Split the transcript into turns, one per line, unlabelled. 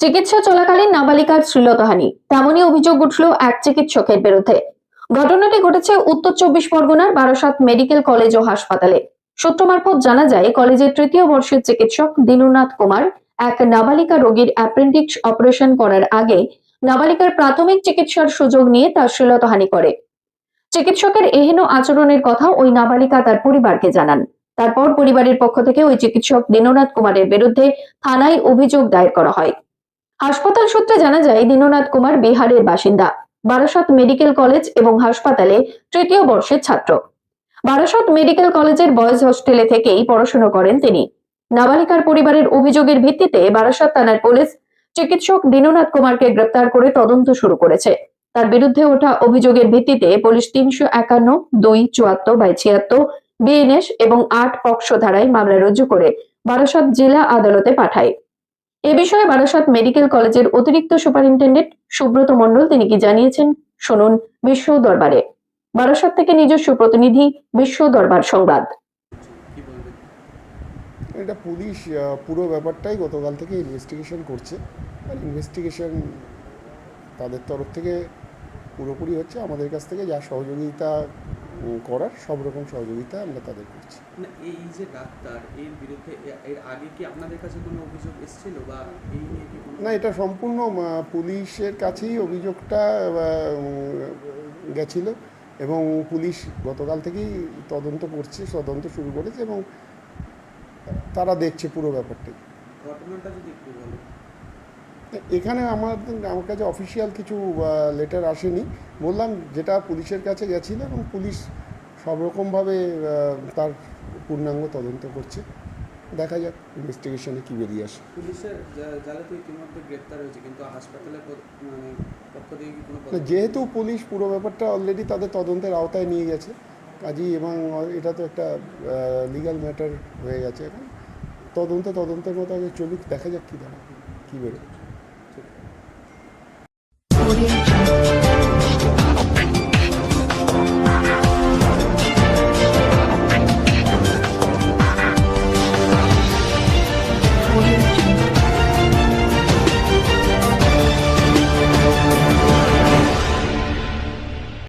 চিকিৎসা চলাকালীন নাবালিকার শ্লীলতাহানি। তেমনই অভিযোগ উঠল এক চিকিৎসকের বিরুদ্ধে। ঘটনাটি ঘটেছে উত্তর চব্বিশ পরগনার বারাসাত মেডিকেল কলেজ ও হাসপাতালে। সূত্র মারফত জানা যায়, কলেজের তৃতীয় বর্ষের চিকিৎসক দীননাথ কুমার এক নাবালিকা রোগীর অ্যাপেন্ডিক্স অপারেশন করার আগে নাবালিকার প্রাথমিক চিকিৎসার সুযোগ নিয়ে তার শ্লীলতাহানি করে। চিকিৎসকের এহেন আচরণের কথা ওই নাবালিকা তার পরিবারকে জানান। তারপর পরিবারের পক্ষ থেকে ওই চিকিৎসক দীননাথ কুমারের বিরুদ্ধে থানায় অভিযোগ দায়ের করা হয়। হাসপাতাল সূত্রে জানা যায়, দীননাথ কুমার বিহারের বাসিন্দা। বারাসত মেডিকেল কলেজ এবং হাসপাতালে তৃতীয় বর্ষের ছাত্র। বারাসত মেডিকেল কলেজের বয়েজ হোস্টেলে থেকেই পড়াশোনা করেন তিনি। নাবালিকার পরিবারের অভিযোগের ভিত্তিতে বারাসত থানার পুলিশ চিকিৎসক দীননাথ কুমারকে গ্রেপ্তার করে তদন্ত শুরু করেছে। তার বিরুদ্ধে ওঠা অভিযোগের ভিত্তিতে পুলিশ তিনশো একান্ন, দুই, চুয়াত্তর বাই ছিয়াত্তর, বিএনএস এবং আট পক্ষ ধারায় মামলা রুজু করে বারাসত জেলা আদালতে পাঠায়। এ বিষয়ে বারাসত মেডিকেল কলেজের অতিরিক্ত সুপারিনটেন্ডেন্ট সুব্রত মণ্ডল তিনি কি জানিয়েছেন? শুনুন বিশ্ব দরবারে। বারাসত থেকে নিজস্ব প্রতিনিধি বিশ্ব দরবার সংবাদ।
এটা পুলিশ পুরো ব্যাপারটাই গতকাল থেকে ইনভেস্টিগেশন করছে। আর ইনভেস্টিগেশন তাদের তরফ থেকে পুরোপুরি হচ্ছে। আমাদের কাছ থেকে যা সহযোগিতা করার সব রকম সহযোগিতা আমরা তাদের করছি।
মানে এই যে ডাক্তার এর বিরুদ্ধে এর আগে কি আপনাদের কাছে কোনো অভিযোগ এসেছিল বা এই নিয়ে কি
না এটা সম্পূর্ণ পুলিশের কাছেই অভিযোগটা গেছিল এবং পুলিশ গতকাল থেকেই তদন্ত করছে তদন্ত শুরু করেছে এবং তারা দেখছে পুরো ব্যাপারটাই
ঘটনাটা যদি একটু বলো
এখানে আমার আমার কাছে অফিসিয়াল কিছু লেটার আসেনি। বললাম যেটা পুলিশের কাছে গেছিল এবং পুলিশ সব রকমভাবে তার পূর্ণাঙ্গ তদন্ত করছে। দেখা যাক ইনভেস্টিগেশনে কী বেরিয়ে আসে।
পুলিশের জা- তো ইতিমধ্যে গ্রেপ্তার হয়েছে কিন্তু হাসপাতালের প- মানে
যেহেতু পুলিশ পুরো ব্যাপারটা অলরেডি তাদের তদন্তের আওতায় নিয়ে গেছে কাজেই এবং এটা তো একটা লিগ্যাল ম্যাটার হয়ে গেছে এখন। তদন্ত তদন্তের মতো আগে চলুক দেখা যাক কী দাঁড়ায় কী বেরোয়।